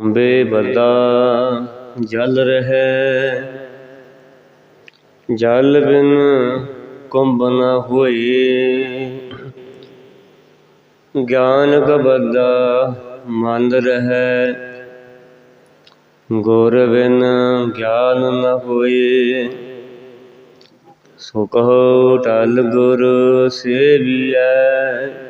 ਅੰਬੇ ਬੱਦਾ ਜਲ ਰਹਿ। ਜਲ ਬਿਨ ਕੁੰਭ ਨ ਹੋਏ। ਗਿਆਨ ਕਬੱਦਾ ਮੰਦ ਰਹਿ। ਗੁਰ ਬਿਨ ਗਿਆਨ ਨ ਹੋਏ। ਸੋ ਕਹੋ, ਟਲ ਗੁਰ ਸੇਵੀਐ।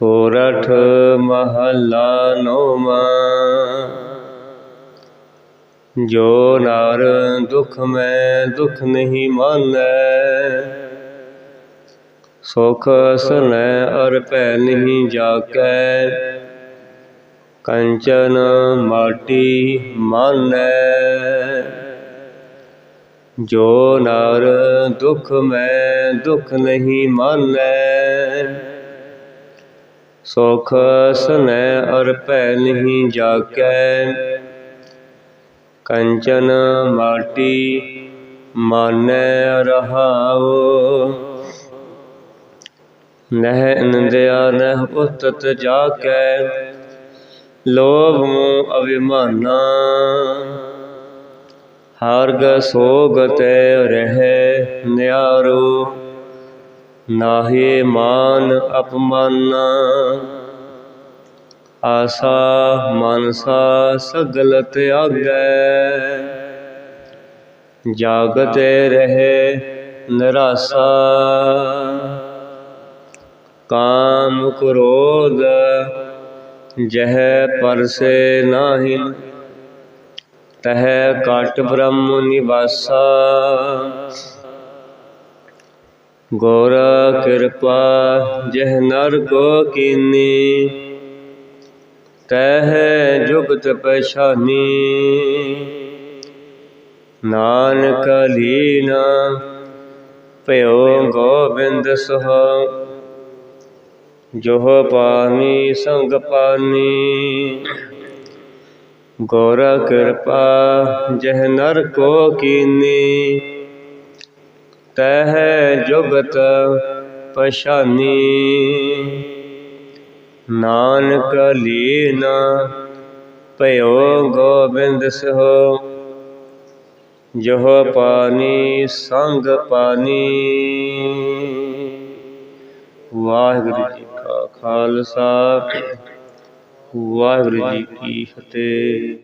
ਸੋਰਠ ਮਹੱਲਾ ਨੌਵਾਂ ਜੋ ਨਰ ਦੁਖ ਮੈਂ ਦੁਖ ਨਹੀਂ ਮਾਨੈ ਸੁਖ ਸਨੈ ਅਰ ਭੈ ਨਹੀਂ ਜਾਕੈ ਕੰਚਨ ਮਾਟੀ ਮਾਨੈ ਜੋ ਨਰ ਦੁਖ ਮੈਂ ਦੁਖ ਨਹੀਂ ਮਾਨੈ ਸੁਖ ਸਨੈ ਅਰ ਭੈ ਨਹੀਂ ਜਾਕੈ। ਕੰਚਨ ਮਾਟੀ ਮਾਨੈ ਰਹਾਉ। ਨਹਿ ਨਿੰਦਿਆ ਨਹਿ ਉਤਤ ਜਾਕੈ। ਲੋਭ ਮੋਹ ਅਭਿਮਾਨਾ। ਹਰਗ ਸੋਗ ਤੈ ਰਹਿ ਨਿਆਰੋ। ਨਾਹੀ ਮਾਨ ਅਪਮਾਨ। ਆਸਾ ਮਨਸਾ ਸਗਲ ਤਿਆਗੈ। ਜਾਗਤੇ ਰਹੇ ਨਿਰਾਸਾ। ਕਾਮ ਕ੍ਰੋਧ, ਜਹ ਪਰਸੇ ਨਾਹੀ। ਤਹ ਕਟ ਬ੍ਰਹਮ ਨਿਵਾਸਾ। ਗੌਰ ਕਿਰਪਾ ਜਹ ਨਰ ਕੋ ਕੀਨੀ ਤਹ ਜੁਗਤ ਪਛਾਨੀ। ਨਾਨਕ ਲੀਨਾ ਭਇਓ ਗੋਬਿੰਦ ਸੁਹਾ ਜੋ ਪਾਨੀ ਸੰਗ ਪਾਨੀ। ਗੌਰ ਕਿਰਪਾ ਜਹ ਨਰ ਕੋ ਕੀਨੀ ਤਹਿ ਜੁਗਤ ਪਛਾਨੀ। ਨਾਨਕ ਲੀਨਾ ਭਇਓ ਗੋਬਿੰਦ ਸੋ ਜੋ ਪਾਨੀ ਸੰਗ ਪਾਨੀ ਵਾਹਿਗੁਰੂ ਜੀ ਕਾ ਖਾਲਸਾ, ਵਾਹਿਗੁਰੂ ਜੀ ਕੀ ਫਤਿਹ।